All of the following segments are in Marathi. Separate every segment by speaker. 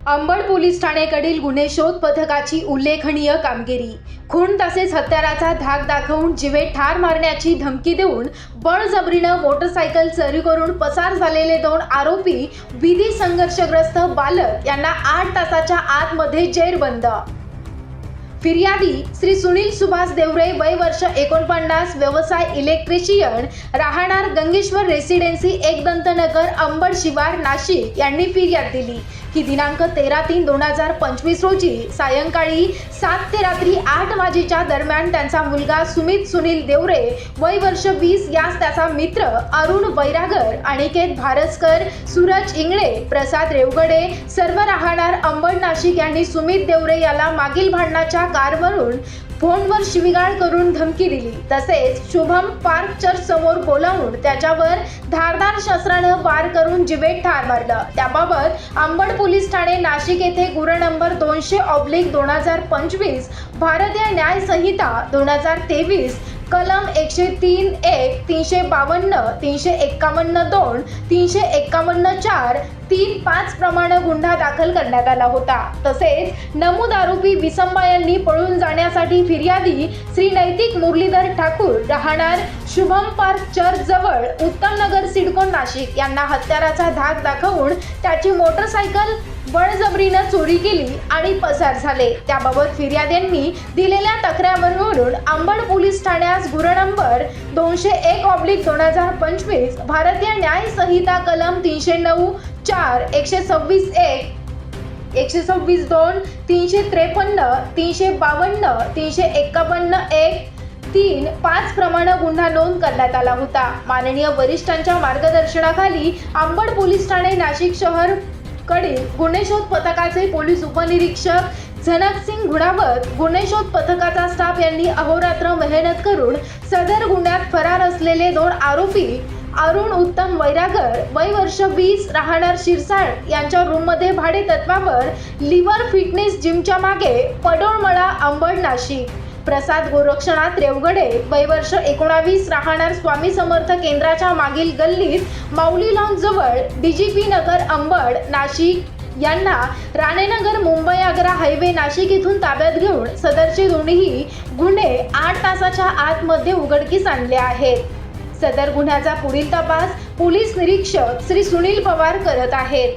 Speaker 1: अंबड पोलीस ठाणेकडील गुन्हे शोध पथकाची उल्लेखनीय कामगिरी. खून तसेच हत्याराचा धाक दाखवून जिवे ठार मारण्याची धमकी देऊन बळजबरीनं मोटरसायकल चोरी करून पसार झालेले दोन आरोपी विधी संघर्षग्रस्त बालक यांना आठ तासाच्या आतमध्ये जेरबंद. फिर्यादी श्री सुनील सुभाष देवरे वय वर्ष एकोणपन्नास व्यवसाय इलेक्ट्रिशियन राहणार गंगेश्वर रेसिडेन्सी एकदंतनगर अंबड शिवार नाशिक यांनी फिर्याद दिली. की दिनांक तेरा तीन दोन हजार पंचवीस रोजी सायंकाळी सात ते रात्री आठ वाजेच्या दरम्यान त्यांचा मुलगा सुमित सुनील देवरे वय वर्ष वीस यास त्याचा मित्र अरुण बैरागर अनिकेत भारसकर सूरज इंगळे प्रसाद रेवगडे सर्व राहणार अंबड नाशिक यांनी सुमित देवरे याला मागील भांडणाच्या कारवरून फोनवर शिवीगाळ करून धमकी दिली. तसेच शुभम पार्क चर्च समोर बोलावून त्याच्यावर धारदार शस्त्रानं वार करून जिवेत ठार मारलं. त्याबाबत अंबड पोलीस ठाणे नाशिक येथे गुन्हा नंबर दोनशे ऑब्लिक दोन हजार पंचवीस भारतीय न्याय संहिता दोन हजार तेवीस कलम एकशे तीन एक तीनशे बावन्न तीनशे एक्कावन्न दोन तीनशे एक्कावन्न चार तीन पाच प्रमाणे गुन्हा दाखल करण्यात आला होता. तसेच नमूद आरोपी विसंबा यांनी पळून जाण्यासाठी फिर्यादी श्री नैतिक मुरलीधर ठाकूर राहणार शुभम पार्क चर्च जवळ उत्तम नगर सिडको नाशिक यांना हत्याराचा धाक दाखवून त्याची मोटरसायकल बळजबरीनं चोरी केली आणि पसार झाले. त्याबाबत फिर्याद्यांनी दिलेल्या तक्रारीवरून अंबड पोलीस ठाण्यास गुन्हा नंबर दोनशे एक ऑब्लिक दोन हजार पंचवीस भारतीय न्याय संहिता कलम तीनशे नऊ चार एकशे सव्वीस एक एकशे सव्वीस दोन तीनशे त्रेपन्न तीनशे बावन्न तीनशे एक्कावन्न एक तीन पाच प्रमाणे गुन्हा नोंद करण्यात आला होता. माननीय वरिष्ठांच्या मार्गदर्शनाखाली अंबड पोलीस ठाणे नाशिक शहर कडील गुन्हे शोध पथकाचे पोलीस उपनिरीक्षक झनकसिंग गुणावत गुन्हे शोध पथकाचा स्टाफ यांनी अहोरात्र मेहनत करून सदर गुन्ह्यात फरार असलेले दोन आरोपी अरुण उत्तम वैरागर वय वर्ष वीस राहणार शिरसाळ यांच्या रूममध्ये भाडे तत्वावर लिव्हर फिटनेस जिमच्या मागे पडोळमळा अंबड नाशिक. प्रसाद गोरक्षनाथ रेवगडे वयवर्ष एकोणावीस राहणार स्वामी समर्थ केंद्राच्या मागील गल्लीत माऊली लॉन जवळ डीजीपी नगर अंबड नाशिक यांना राणेनगर मुंबई आग्रा हायवे नाशिक येथून ताब्यात घेऊन सदरचे दोन्ही गुन्हे आठ तासाच्या आतमध्ये उघडकीस आणले आहेत. सदर गुन्ह्याचा पुढील तपास पोलीस निरीक्षक श्री सुनील पवार करत आहेत.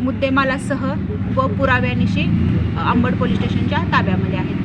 Speaker 2: मुद्देमालासह व पुराव्यानिशी अंबड पोलीस स्टेशनच्या ताब्यामध्ये आहेत.